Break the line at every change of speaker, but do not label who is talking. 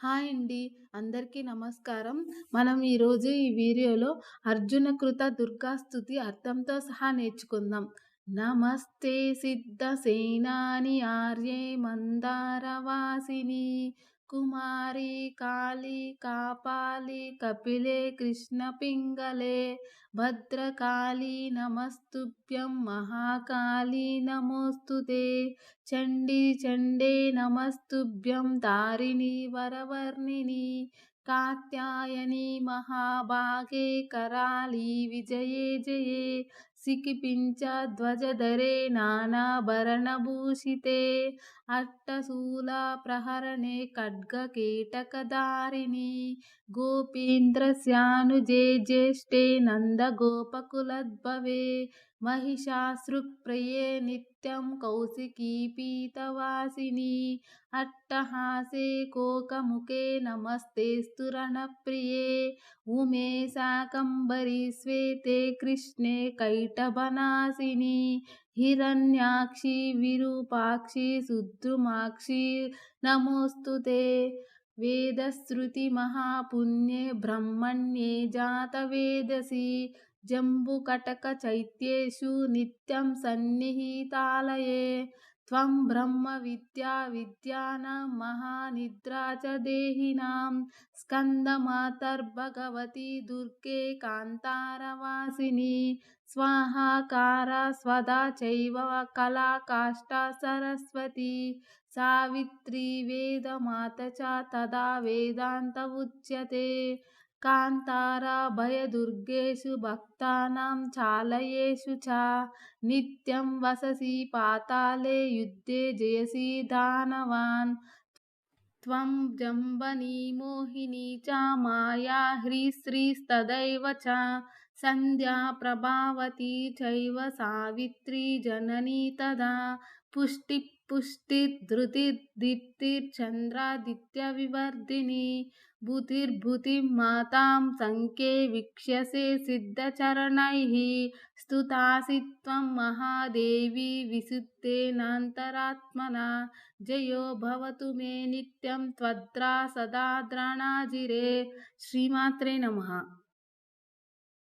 Hi అండి. అందరికీ నమస్కారం. మనం ఈరోజు ఈ వీడియోలో అర్జున కృత దుర్గాస్తుతి అర్థంతో సహా నేర్చుకుందాం. నమస్తే సిద్ధ సేనాని ఆర్యే మందారవాసిని. కుమారి కాళి కాపాలి కపిలే కృష్ణ పింగళే. భద్రకాళీ నమస్తుభ్యం మహాకాళీ నమోస్తుతే. చండీ చండే నమస్తుభ్యం తారిణి వరవర్ణిని. కాత్యాయని మహాభాగే కరాళీ విజయే జయే. सिकिपिञ्चध्वजधरे नानाभरणभूषिते अट्टशूलप्रहरणे खड्गकीटकधारिणि गोपीन्द्रस्यानुजे ज्येष्ठे नन्दगोपकुलोद्भवे महिषासृक्प्रिये नित्यं कौशिकीपीतवासिनि अट्टहासे कोकमुखे नमस्तेऽस्तु रणप्रिये उमे शाकम्भरी श्वेते कृष्णे कैटभनाशिनि हिरण्याक्षि विरूपाक्षि सुद्रुमाक्षि नमोऽस्तु ते वेदश्रुतिमहापुण्ये ब्रह्मण्ये जातवेदसि जम्बुकटकचैत्येषु नित्यं सन्निहितालये त्वं ब्रह्मविद्या विद्यानां महानिद्रा च देहिनां स्कन्दमातर्भगवती दुर्गे कान्तारवासिनी स्वाहाकारा स्वदा चैव कला काष्ठा सरस्वती सावित्री वेदमाता च तदा वेदान्त उच्यते कान्ताराभयदुर्गेषु भक्तानां चालयेषु च नित्यं वससि पाताले युद्धे जयसि दानवान् त्वं जम्बनी मोहिनी च माया ह्रीश्रीस्तदैव च सन्ध्या प्रभावती चैव सावित्री जननी तदा पुष्टि पुष्टि धृति दीप्ति चंद्रादित्य विवर्धिनी। भूतिर्भूति मातां संके वीक्ष्यसे सिद्धचरणैः। स्तुतासि त्वं महादेवी विशुद्धेनान्तरात्मना। जयो भवतु मे नित्यं त्वद्रा सदा द्राणाजिरे। श्रीमात्रे नमः।